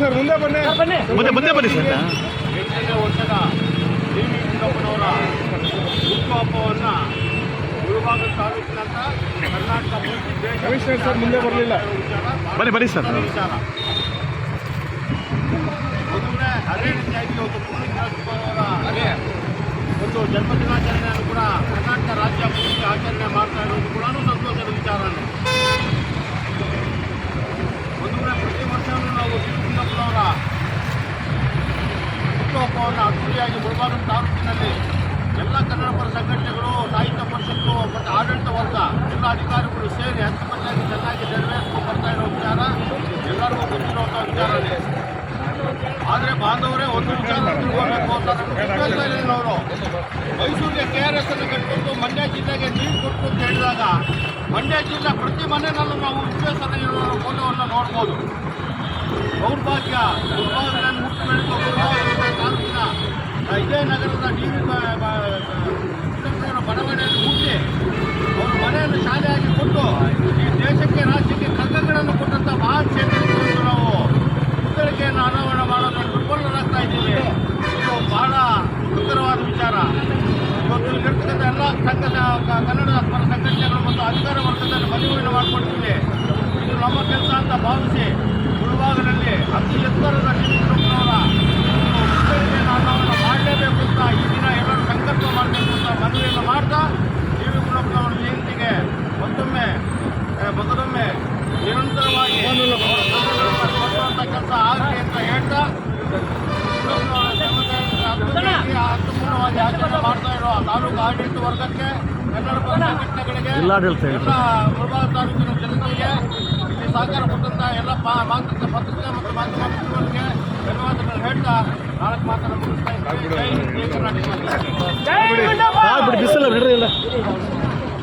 Sir ಮುಂದೆ ಬನ್ನಿ. ಮುಂದೆ ಮುಂದೆ ಬನ್ನಿ ಸರ್. ಎಂಟನೇ ವರ್ಷದ ಡಿ ತಾಲೂಕಿನಂತ ಕರ್ನಾಟಕ ಕಮಿಷನರ್ ಸರ್ ಮುಂದೆ ಬರಲಿಲ್ಲ. ಬನ್ನಿ ಬನ್ನಿ ಸರ್. ವಿಚಾರ. ಒಂದು ಪುಣ್ಯ ಒಂದು ಜನ್ಮ ಕೂಡ ಕರ್ನಾಟಕ ರಾಜ್ಯ ಅದ್ದೂರಿಯಾಗಿ ಮುಳಬಾಗಿಲು ತಾಲೂಕಿನಲ್ಲಿ ಎಲ್ಲ ಕನ್ನಡ ಪರ ಸಂಘಟನೆಗಳು, ಸಾಹಿತ್ಯ ಪರಿಷತ್ತು, ಮತ್ತು ಆಡಳಿತ ವರ್ಗ, ಎಲ್ಲ ಅಧಿಕಾರಿಗಳು ಸೇರಿ ಹಂತಮಂದಾಗಿ ಚೆನ್ನಾಗಿ ನೆರವೇರಿಸ್ಕೊಂಡು ಬರ್ತಾ ಇರೋ ವಿಚಾರ ಎಲ್ಲರಿಗೂ ಗೊತ್ತಿರುವಂಥ ವಿಚಾರನೇ ಆದರೆ ಬಾಂಧವರೇ, ಒಂದು ವಿಚಾರ ಅಂತ ಅವರು? ಮೈಸೂರಿಗೆ ಕೆ ಆರ್ ಎಸ್ ಅನ್ನು ಕಟ್ಟಿಕೊಂಡು ಮಂಡ್ಯ ಜಿಲ್ಲೆಗೆ ನೀರು ಕೊಟ್ಟು ಅಂತ ಹೇಳಿದಾಗ ಮಂಡ್ಯ ಜಿಲ್ಲೆ ಪ್ರತಿ ಮನೆಯಲ್ಲೂ ನಾವು ವಿಶ್ವೇಶ್ವರಯ್ಯನವರ ಫೋಟೋವನ್ನು ನೋಡ್ಬೋದು. ದೌರ್ಭಾಗ್ಯ ದುರ್ಭಾಗ್ಯ ಮುಟ್ಟು ಬೆಳೆದು ಸಂಘ ಕನ್ನಡ ಪರ ಸಂಘಟನೆಗಳು ಮತ್ತು ಅಧಿಕಾರ ವರ್ಗದಲ್ಲಿ ಮನವಿಯನ್ನು ಮಾಡಿಕೊಡ್ತೀವಿ. ಇದು ನಮ್ಮ ಕೆಲಸ ಅಂತ ಭಾವಿಸಿ ಮುಳುಬಾಗಿಲಲ್ಲಿ ಅರ್ಥಪೂರ್ಣವಾಗಿ ಮಾಡ್ತಾ ಇರೋ ತಾಲೂಕು ಆಡಳಿತ ವರ್ಗಕ್ಕೆ ಕನ್ನಡ ಸಂಘಟನೆಗಳಿಗೆ ಎಲ್ಲ ತಾಲೂಕಿನ ಜನತೆಗೆ ಇಲ್ಲಿ ಸಹಕಾರ ಕೊಟ್ಟಂತ ಎಲ್ಲ ಮಾತೃಕ ಪತ್ರಿಕೆ ಮತ್ತು ಮಾಧ್ಯಮ ಮಿತ್ರರಿಗೆ ಧನ್ಯವಾದಗಳು ಹೇಳ್ತಾ ನಾಲ್ಕು ಮಾತನ್ನು ಮುಗಿಸ್ತಾ ಇದ್ದೀನಿ.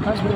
ಬಿಸಿಲು